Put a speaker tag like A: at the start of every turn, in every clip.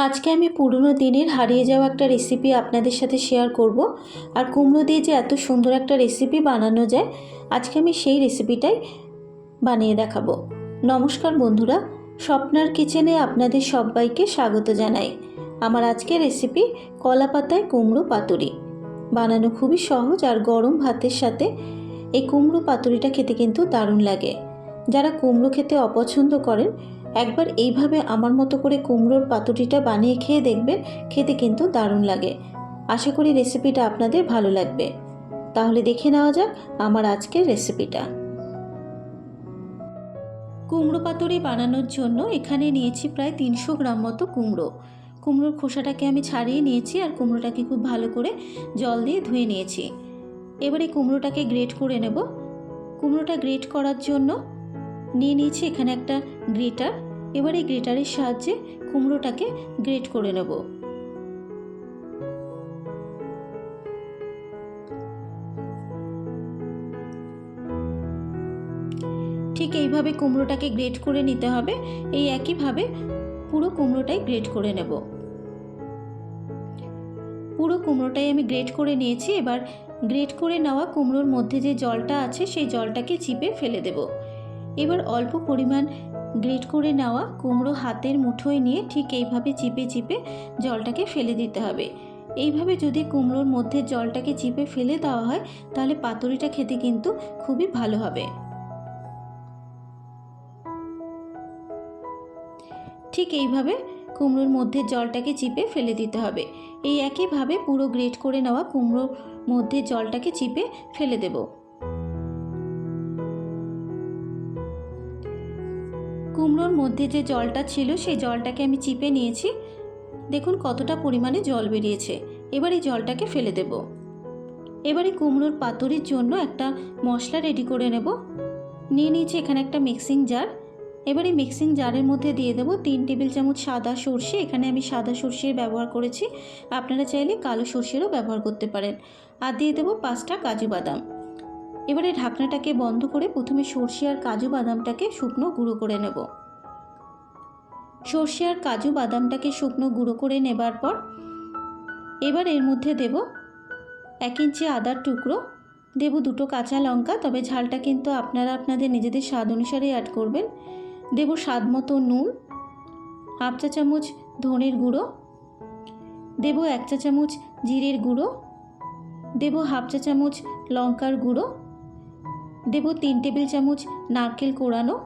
A: আজকে আমি পুরনো দিনের হারিয়ে যাওয়া একটা রেসিপি আপনাদের সাথে শেয়ার করব। আর কুমড়ো দিয়ে যে এত সুন্দর একটা রেসিপি বানানো যায়, আজকে আমি সেই রেসিপিটাই বানিয়ে দেখাবো। নমস্কার বন্ধুরা, স্বপ্নার কিচেনে আপনাদের সবাইকে স্বাগত জানাই। আমার আজকের রেসিপি কলা পাতায় কুমড়ো পাতুরি। বানানো খুবই সহজ আর গরম ভাতের সাথে এই কুমড়ো পাতুরিটা খেতে কিন্তু দারুণ লাগে। যারা কুমড়ো খেতে অপছন্দ করেন একবার এইভাবে আমার মতো করে কুমড়োর পাতুরিটা বানিয়ে খেয়ে দেখবেন, খেতে কিন্তু দারুণ লাগে। আশা করি রেসিপিটা আপনাদের ভালো লাগবে। তাহলে দেখে নেওয়া যাক আমার আজকের রেসিপিটা। কুমড়ো পাতুরি বানানোর জন্য এখানে নিয়েছি প্রায় তিনশো গ্রাম মতো কুমড়ো। কুমড়োর খোসাটাকে আমি ছাড়িয়ে নিয়েছি আর কুমড়োটাকে খুব ভালো করে জল দিয়ে ধুয়ে নিয়েছি। এবারে কুমড়োটাকে গ্রেট করে নেব। কুমড়োটা গ্রেট করার জন্য নিয়ে নিয়েছি, এখানে একটা গ্রেটার। এবার এই গ্রেটারের সাহায্যে কুমড়োটাকে গ্রেট করে নেব। ঠিক এইভাবে কুমড়োটাকে গ্রেট করে নিতে হবে। এই একইভাবে পুরো কুমড়োটাই গ্রেট করে নেব। পুরো কুমড়োটাই আমি গ্রেট করে নিয়েছি। এবার গ্রেট করে নেওয়া কুমড়োর মধ্যে যে জলটা আছে, সেই জলটাকে চিপে ফেলে দেব। এবার অল্প পরিমাণ গ্রেট করে নেওয়া কুমড়ো হাতের মুঠোয় নিয়ে ঠিক এইভাবে চিপে চিপে জলটাকে ফেলে দিতে হবে। এইভাবে যদি কুমড়োর মধ্যে জলটাকে চিপে ফেলে দেওয়া হয়, তাহলে পাতুরিটা খেতে কিন্তু খুবই ভালো হবে। ঠিক এইভাবে কুমড়োর মধ্যে জলটাকে চিপে ফেলে দিতে হবে। এই একইভাবে পুরো গ্রেট করে নেওয়া কুমড়োর মধ্যে জলটাকে চিপে ফেলে দেব। কুমড়োর মধ্যে যে জলটা ছিল, সেই জলটাকে আমি চিপে নিয়েছি। দেখুন কতটা পরিমাণে জল বেরিয়েছে। এবার এই জলটাকে ফেলে দেব। এবারে কুমড়োর পাতুরির জন্য একটা মশলা রেডি করে নেব। নিয়ে নিয়েছি এখানে একটা মিক্সিং জার এবার মিক্সিং জারের মধ্যে দিয়ে দেবো তিন টেবিল চামচ সাদা সর্ষে। এখানে আমি সাদা সর্ষের ব্যবহার করেছি। আপনারা চাইলে কালো সর্ষেরও ব্যবহার করতে পারেন। আর দিয়ে দেবো পাঁচটা কাজু বাদাম। এবারে ঢাকনাটাকে বন্ধ করে প্রথমে সর্ষে আর কাজু বাদামটাকে শুকনো গুঁড়ো করে নেব। সর্ষে আর কাজু বাদামটাকে শুকনো গুঁড়ো করে নেবার পর এবার এর মধ্যে দেব এক ইঞ্চি আদার টুকরো। দেব দুটো কাঁচা লঙ্কা, তবে ঝালটা কিন্তু আপনারা আপনাদের নিজেদের স্বাদ অনুসারে অ্যাড করবেন। দেব স্বাদ মতো নুন, হাফ চা চামচ ধনের গুঁড়ো, দেব এক চা চামচ জিরের গুঁড়ো, দেব হাফ চা চামচ লঙ্কার গুঁড়ো দেব তিন টেবিল চামচ নারকেল কোড়ানো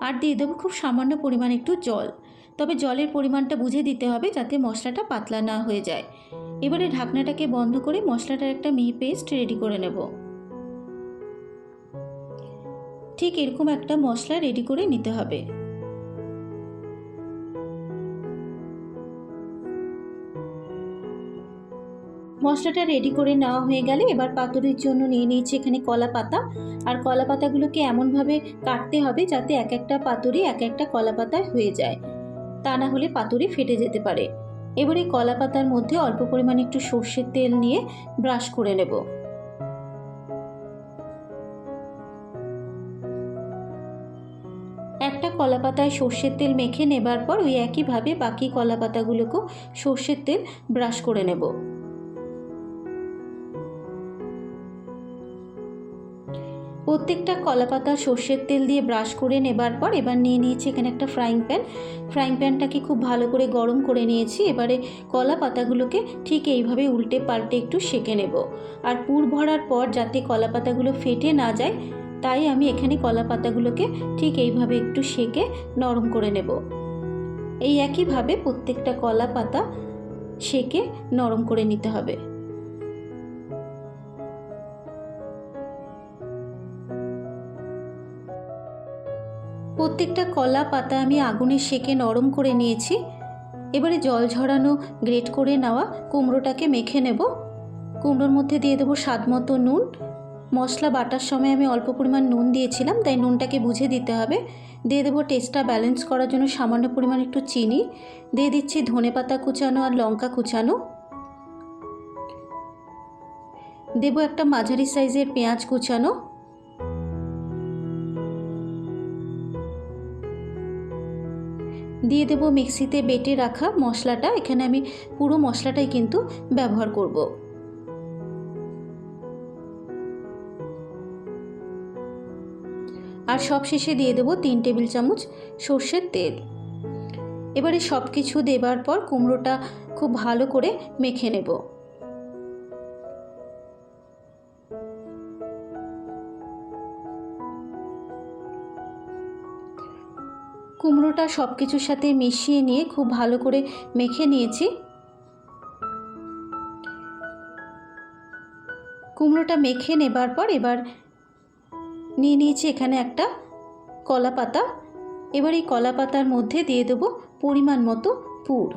A: আর দিয়ে দেবো খুব সামান্য পরিমাণ একটু জল। তবে জলের পরিমাণটা বুঝে দিতে হবে যাতে মশলাটা পাতলা না হয়ে যায়। এবারে ঢাকনাটাকে বন্ধ করে মশলাটার একটা মিহি পেস্ট রেডি করে নেব। ঠিক এরকম একটা মশলা রেডি করে নিতে হবে। মশলাটা রেডি করে নেওয়া হয়ে গেলে এবার পাতুরির জন্য নিয়ে নিয়েছি এখানে কলা পাতা। আর কলা পাতাগুলোকে এমনভাবে কাটতে হবে যাতে এক একটা পাতুরি এক একটা কলা পাতায় হয়ে যায়। তা না হলে পাতুরি ফেটে যেতে পারে। এবারে কলা পাতার মধ্যে অল্প পরিমাণে একটু সর্ষের তেল নিয়ে ব্রাশ করে নেব। একটা কলা পাতায় সর্ষের তেল মেখে নেবার পর ওই একইভাবে বাকি কলা পাতাগুলোকেও সর্ষের তেল ব্রাশ করে নেব। প্রত্যেকটা কলা পাতা সর্ষের তেল দিয়ে ব্রাশ করে নেবার পর এবার নিয়ে নিয়েছি এখানে একটা ফ্রাইং প্যান ফ্রাইং প্যানটাকে খুব ভালো করে গরম করে নিয়েছি। এবারে কলা পাতাগুলোকে ঠিক এইভাবে উল্টে পাল্টে একটু সেঁকে নেব। আর পুর ভরার পর যাতে কলা পাতাগুলো ফেটে না যায়, তাই আমি এখানে কলা পাতাগুলোকে ঠিক এইভাবে একটু সেঁকে নরম করে নেব। এই একইভাবে প্রত্যেকটা কলা পাতা সেঁকে নরম করে নিতে হবে। প্রত্যেকটা কলা পাতা আমি আগুনে সেকে নরম করে নিয়েছি। এবারে জল ঝরানো, গ্রেট করে নেওয়া কুমড়োটাকে মেখে নেব। কুমড়োর মধ্যে দিয়ে দেবো স্বাদ মতো নুন। মশলা বাটার সময় আমি অল্প পরিমাণ নুন দিয়েছিলাম, তাই নুনটাকে বুঝে দিতে হবে। দিয়ে দেবো টেস্টটা ব্যালেন্স করার জন্য সামান্য পরিমাণ একটু চিনি। দিয়ে দিচ্ছি ধনে পাতা কুচানো আর লঙ্কা কুচানো। দেবো একটা মাঝারি সাইজের পেঁয়াজ কুচানো। দিয়ে দেব মিক্সিতে বেটে রাখা মশলাটা। এখানে আমি পুরো মশলাটাই কিন্তু ব্যবহার করব। আর সব শেষে দিয়ে দেবো তিন টেবিল চামচ সর্ষের তেল। এবারে সব কিছু দেবার পর কুমড়োটা খুব ভালো করে মেখে নেব। কুমড়োটা সব কিছুর সাথে মিশিয়ে নিয়ে খুব ভালো করে মেখে নিয়েছি। কুমড়োটা মেখে নেবার পর এবার নিয়ে নিয়েছি এখানে একটা কলা পাতা। এবার এই কলা পাতার মধ্যে দিয়ে দেবো পরিমাণ মতো পুর।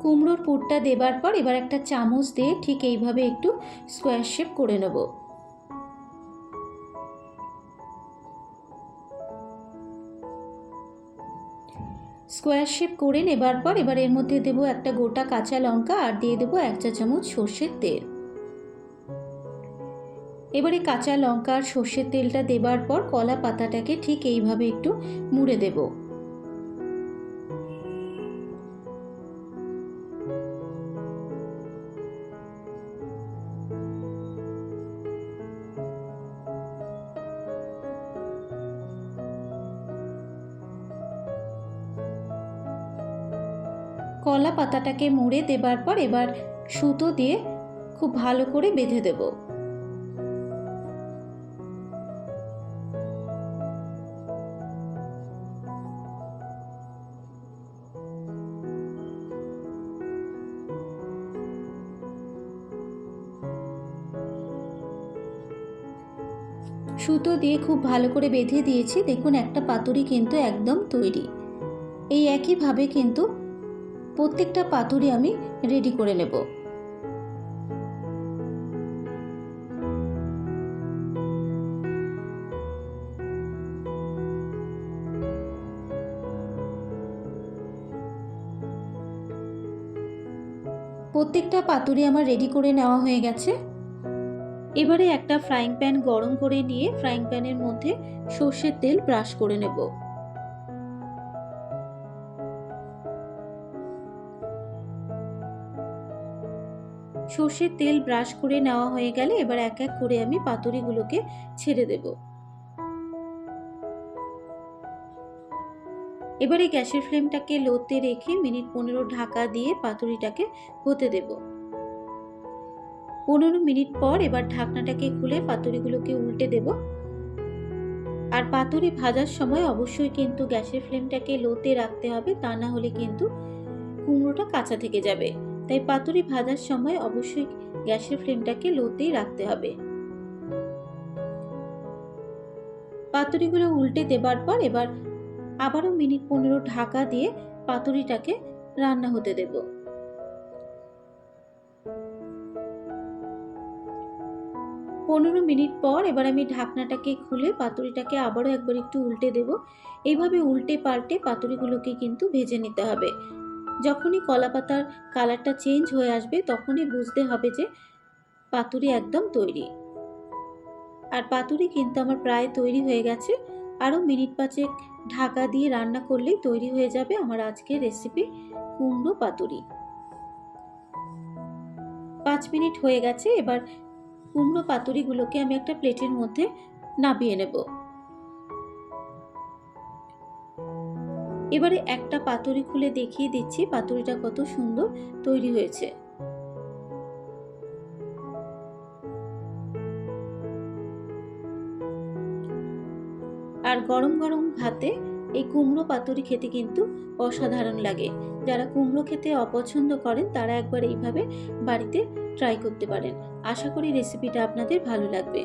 A: কুমড়োর পুরটা দেবার পর এবার একটা চামচ দিয়ে ঠিক এইভাবে একটু স্কোয়ার শেপ করে নেব। স্কোয়ার শেপ করে নেবার পর এবার এর মধ্যে দেব একটা গোটা কাঁচা লঙ্কা আর দিয়ে দেবো এক চা চামচ সর্ষের তেল। এবারে কাঁচা লঙ্কা আর সর্ষের তেলটা দেবার পর কলা পাতাটাকে ঠিক এইভাবে একটু মুড়ে দেব। কলা পাতাটাকে মুড়ে দেবার পর এবার সুতো দিয়ে খুব ভালো করে বেঁধে দেবো। সুতো দিয়ে খুব ভালো করে বেঁধে দিয়েছি। দেখুন, একটা পাতুরি কিন্তু একদম তৈরি। এই একইভাবে কিন্তু প্রত্যেকটা পাতুরি আমি রেডি করে নেব। প্রত্যেকটা পাতুরি আমার রেডি করে নেওয়া হয়ে গেছে। এবারে একটা ফ্রাইং প্যান গরম করে নিয়ে ফ্রাইং প্যানের মধ্যে সর্ষের তেল ব্রাশ করে নেব। সর্ষের তেল ব্রাশ করে নেওয়া হয়ে গেলে এবার এক এক করে আমি পাতুরিগুলোকে ছেড়ে দেব। এবারে গ্যাসের ফ্লেমটাকে লোতে রেখে মিনিট পনেরো ঢাকা দিয়ে পাতুরিটাকে হতে দেবো। পনেরো মিনিট পর এবার ঢাকনাটাকে খুলে পাতুরিগুলোকে উল্টে দেব। আর পাতুরি ভাজার সময় অবশ্যই কিন্তু গ্যাসের ফ্লেমটাকে লোতে রাখতে হবে, তা না হলে কিন্তু কুমড়োটা কাঁচা থেকে যাবে। তাই পাতুরি ভাজার সময় অবশ্যই গ্যাসের ফ্লেমটাকে লোতেই রাখতে হবে। পাতুরিগুলো উল্টে দেবার পর এবার আবারও মিনিট পনেরো ঢাকা দিয়ে পাতুরিটাকে রান্না হতে দেবো। পনেরো মিনিট পর এবার আমি ঢাকনাটাকে খুলে পাতুরিটাকে আবারও একবার একটু উল্টে দেব। এইভাবে উল্টে পাল্টে পাতুরিগুলোকে কিন্তু ভেজে নিতে হবে। যখনই কলা পাতার কালারটা চেঞ্জ হয়ে আসবে, তখনই বুঝতে হবে যে পাতুরি একদম তৈরি। আর পাতুরি কিন্তু আমার প্রায় তৈরি হয়ে গেছে। আরও মিনিট পাঁচেক ঢাকা দিয়ে রান্না করলেই তৈরি হয়ে যাবে আমার আজকের রেসিপি কুমড়ো পাতুরি। পাঁচ মিনিট হয়ে গেছে, এবার কুমড়ো পাতুরিগুলোকে আমি একটা প্লেটের মধ্যে নাবিয়ে নেব। এবারে একটা পাতুরি খুলে দেখিয়ে দিচ্ছি, পাতুরিটা কত সুন্দর তৈরি হয়েছে। আর গরম গরম ভাতে এই কুমড়ো পাতুরি খেতে কিন্তু অসাধারণ লাগে। যারা কুমড়ো খেতে অপছন্দ করেন, তারা একবার এইভাবে বাড়িতে ট্রাই করতে পারেন। আশা করি রেসিপিটা আপনাদের ভালো লাগবে।